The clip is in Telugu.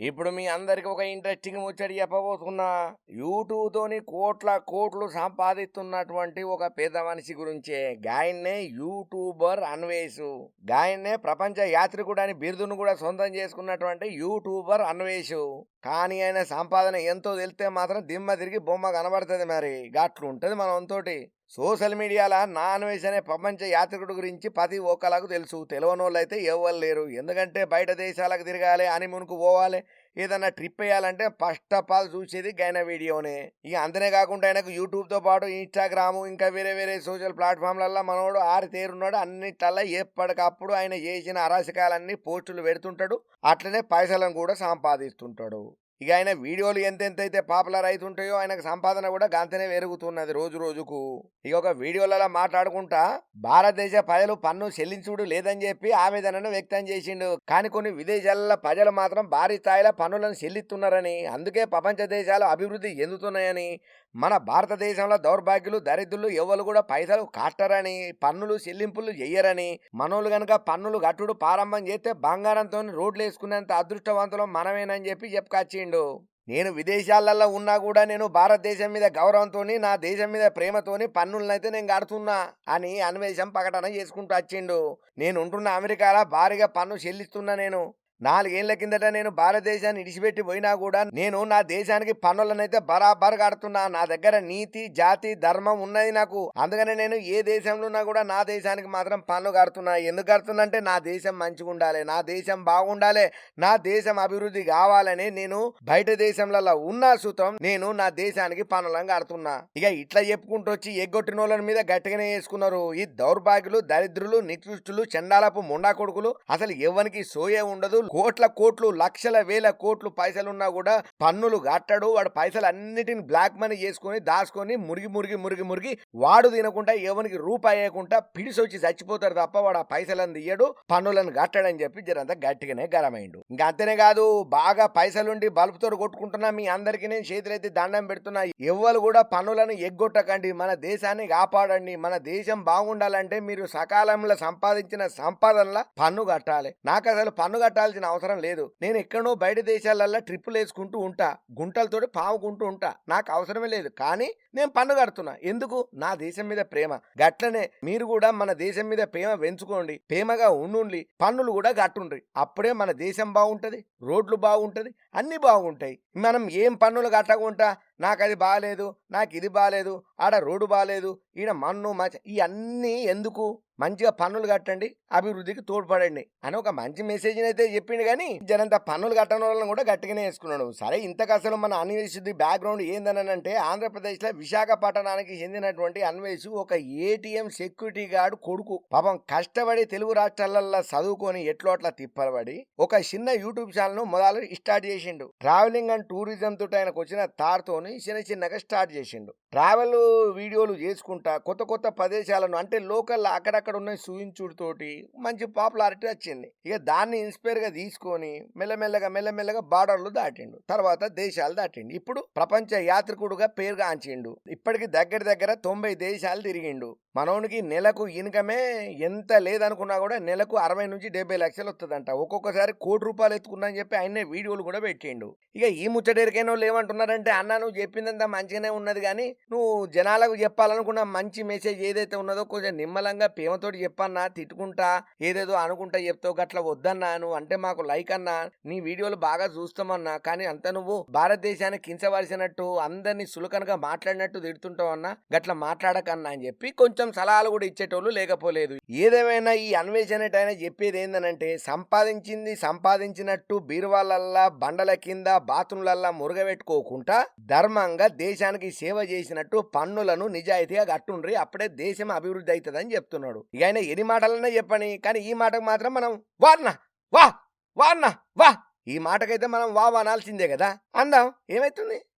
ఇప్పుడు మీ అందరికి ఒక ఇంట్రెస్టింగ్ ముచ్చడి చెప్పబోతున్నా. యూట్యూబ్తోని కోట్ల కోట్లు సంపాదిస్తున్నటువంటి ఒక పెద్ద మనిషి గురించే. గాయన్నే యూట్యూబర్ అన్వేషు. గాయన్నే ప్రపంచ యాత్రికుడు అని బిరుదును కూడా సొంతం చేసుకున్నటువంటి యూట్యూబర్ అన్వేషు. కానీ ఆయన సంపాదన ఎంతో తెలితే మాత్రం దిమ్మ తిరిగి బొమ్మ కనబడుతుంది మరి. గట్లు ఉంటుంది మనతోటి సోషల్ మీడియాలో నాన్ వెజ్ అనే ప్రపంచ యాత్రికుడు గురించి ప్రతి ఒక్కలకు తెలుసు. తెలియని అయితే ఎవరు లేరు. ఎందుకంటే బయట దేశాలకు తిరగాలి అని మునుకు పోవాలి ఏదన్నా ట్రిప్ వేయాలంటే ఫస్ట్ ఆఫ్ ఆల్ చూసేది గైన వీడియోనే. ఇక అంతనే కాకుండా ఆయనకు యూట్యూబ్తో పాటు ఇన్స్టాగ్రాము ఇంకా వేరే వేరే సోషల్ ప్లాట్ఫామ్లల్లో మనోడు ఆరి తేరున్నాడు. అన్నిట్లల్లో ఎప్పటికప్పుడు ఆయన చేసిన అరాచకాలన్నీ పోస్టులు పెడుతుంటాడు. అట్లనే పైసలను కూడా సంపాదిస్తుంటాడు. ఇక ఆయన వీడియోలు ఎంతెంత అయితే పాపులర్ అవుతుంటాయో ఆయనకు సంపాదన కూడా గంతనే పెరుగుతున్నది రోజు రోజుకు. ఇక ఒక వీడియోలలో మాట్లాడుకుంటా భారతదేశ ప్రజలు పన్ను చెల్లించుడు లేదని చెప్పి ఆవేదనను వ్యక్తం చేసిండు. కానీ కొన్ని విదేశాలలో ప్రజలు మాత్రం భారీ స్థాయిలో పన్నులను చెల్లిస్తున్నారని అందుకే ప్రపంచ దేశాలు అభివృద్ధి చెందుతున్నాయని మన భారతదేశంలో దౌర్భాగ్యులు దరిద్రులు ఎవరు కూడా పైసలు కట్టరని పన్నులు చెల్లింపులు చెయ్యరని మనోళ్ళు గనక పన్నులు కట్టుడు ప్రారంభం చేస్తే బంగారంతో రోడ్లు వేసుకునేంత అదృష్టవంతులం మనమేనని చెప్పి చెప్పుకొచ్చిండు. నేను విదేశాలలో ఉన్నా కూడా నేను భారతదేశం మీద గౌరవంతో నా దేశం మీద ప్రేమతోని పన్నులనైతే నేను కడుతున్నా అని అన్వేషం ప్రకటన చేసుకుంటూ వచ్చిండు. నేను ఉంటున్న అమెరికాలో భారీగా పన్ను చెల్లిస్తున్నా నేను. నాలుగేళ్ళ కిందట నేను భారతదేశాన్ని ఇడిచిపెట్టి పోయినా కూడా నేను నా దేశానికి పన్నులనైతే బరాబర్ కడుతున్నా. నా దగ్గర నీతి జాతి ధర్మం ఉన్నది నాకు. అందుకనే నేను ఏ దేశంలో ఉన్నా కూడా నా దేశానికి మాత్రం పన్ను కడుతున్నా. ఎందుకు కడుతున్నా నా దేశం మంచిగా ఉండాలి నా దేశం బాగుండాలి నా దేశం అభివృద్ధి కావాలని నేను బయట దేశంలో ఉన్న సుతం నేను నా దేశానికి పన్నులను కడుతున్నా. ఇక ఇట్లా చెప్పుకుంటూ వచ్చి ఎగ్గొట్టిన వాళ్ళ మీద గట్టిగానే వేసుకున్నారు. ఈ దౌర్భాగ్యులు దరిద్రులు నికృష్టులు చండాలపు ముండా కొడుకులు. అసలు ఎవరికి సోయే ఉండదు కోట్ల కోట్లు లక్షల వేల కోట్లు పైసలున్నా కూడా పన్నులు కట్టడు. వాడు పైసలు అన్నిటిని బ్లాక్ మనీ చేసుకొని దాచుకొని మురిగి మురిగి మురిగి మురిగి వాడు తినకుండా ఎవరికి రూపాయి వేయకుండా పిడిసొచ్చి చచ్చిపోతారు తప్ప వాడు ఆ పైసలను తీయడు పన్నులను కట్టడని చెప్పి జరంతా గట్టిగానే గరమైండు. ఇంకా అంతేనే కాదు బాగా పైసలుండి బల్బుతో కొట్టుకుంటున్నా మీ అందరికీ నేను చేతులైతే దండం పెడుతున్నా. ఎవ్వరు కూడా పన్నులను ఎగ్గొట్టకండి. మన దేశాన్ని కాపాడండి. మన దేశం బాగుండాలంటే మీరు సకాలంలో సంపాదించిన సంపాదనల పన్ను కట్టాలి. నాకు అసలు పన్ను కట్టాలి కట్టాల్సిన అవసరం లేదు. నేను ఎక్కడో బయట దేశాలల్లో ట్రిప్పులు వేసుకుంటూ ఉంటా. గుంటలతోటి పావుకుంటూ ఉంటా. నాకు అవసరమే లేదు. కానీ నేను పన్ను కడుతున్నా ఎందుకు? నా దేశం మీద ప్రేమ. గట్లనే మీరు కూడా మన దేశం మీద ప్రేమ పెంచుకోండి. ప్రేమగా ఉండుండి పన్నులు కూడా కట్టుండ్రి. అప్పుడే మన దేశం బాగుంటది. రోడ్లు బాగుంటది. అన్ని బాగుంటాయి. మనం ఏం పన్నులు కట్టకుండా నాకు అది బాగాలేదు నాకు ఇది బాగాలేదు ఆడ రోడ్డు బాగాలేదు ఈడ మన్ను మంచి ఇవన్నీ ఎందుకు? మంచిగా పన్నులు కట్టండి అభివృద్ధికి తోడ్పడండి అని ఒక మంచి మెసేజ్ని అయితే చెప్పిండు కానీ జనంత పన్నులు కట్టడం వాళ్ళని కూడా గట్టిగానే వేసుకున్నాడు. సరే ఇంతకు అసలు మన అన్వేషుడి బ్యాక్గ్రౌండ్ ఏందని అంటే ఆంధ్రప్రదేశ్లో విశాఖపట్టణానికి చెందినటువంటి అన్వేషు ఒక ఏటీఎం సెక్యూరిటీ గార్డు కొడుకు. పాపం కష్టపడి తెలుగు రాష్ట్రాలలో చదువుకొని ఎట్లో అట్లా తిప్పలబడి ఒక చిన్న యూట్యూబ్ ఛానల్ మొదలు స్టార్ట్ చేసిండు. ట్రావెలింగ్ అండ్ టూరిజం తోటి ఆయనకు వచ్చిన చేసుకొని చిన్న చిన్నగా స్టార్ట్ చేసిండు. ట్రావెల్ వీడియోలు చేసుకుంటా కొత్త కొత్త ప్రదేశాలను అంటే లోకల్ అక్కడక్కడ ఉన్న చూయించుడుతోటి మంచి పాపులారిటీ వచ్చింది. ఇక దాన్ని ఇన్స్పైర్గా తీసుకొని మెల్లమెల్లగా మెల్లమెల్లగా బార్డర్లు దాటిండు. తర్వాత దేశాలు దాటిండు. ఇప్పుడు ప్రపంచ యాత్రికుడుగా పేరుగాంచిండు. ఇప్పటికి దగ్గర దగ్గర తొంభై దేశాలు తిరిగిండు. మనోనికి నెలకు ఇన్కమే ఎంత లేదనుకున్నా కూడా నెలకు అరవై నుంచి డెబ్బై లక్షలు వస్తుందంట ఒక్కొక్కసారి కోటి రూపాయలు ఎత్తుకున్నా అని చెప్పి ఆయనే వీడియోలు కూడా పెట్టిండు. ఇక ఈ ముచ్చటేరికైనా వాళ్ళు ఏమంటున్నారంటే అన్న నువ్వు చెప్పిందంతా మంచిగానే ఉన్నది కానీ నువ్వు జనాలకు చెప్పాలనుకున్న మంచి మెసేజ్ ఏదైతే ఉన్నదో కొంచెం నిమ్మలంగా ప్రేమతోటి చెప్పన్నా తిట్టుకుంటా ఏదేదో అనుకుంటా చెప్తావు గట్ల వద్దన్నా నువ్వు అంటే మాకు లైక్ అన్నా నీ వీడియోలు బాగా చూస్తామన్నా కానీ అంత నువ్వు భారతదేశాన్ని కించవలసినట్టు అందరినీ సులకనగా మాట్లాడినట్టు తిడుతుంటావు అన్నా గట్ల మాట్లాడకన్నా అని చెప్పి కొంచెం సలహాలు కూడా ఇచ్చేటోళ్ళు లేకపోలేదు. ఏదేమైనా ఈ అన్వేషణ ఆయన చెప్పేది ఏందనంటే సంపాదించింది సంపాదించినట్టు బీరువాలల్లా బండల కింద బాత్రూంలల్లా మురగబెట్టుకోకుండా ధర్మంగా దేశానికి సేవ చేసినట్టు పన్నులను నిజాయితీగా కట్టుండ్రి అప్పుడే దేశం అభివృద్ధి అవుతుందని చెప్తున్నాడు. ఇక ఆయన ఎన్ని మాటలన్నా చెప్పని కానీ ఈ మాటకు మాత్రం మనం వార్నా వా వార్నా వా. ఈ మాటకైతే మనం వా అనాల్సిందే కదా. అందాం ఏమైతుంది?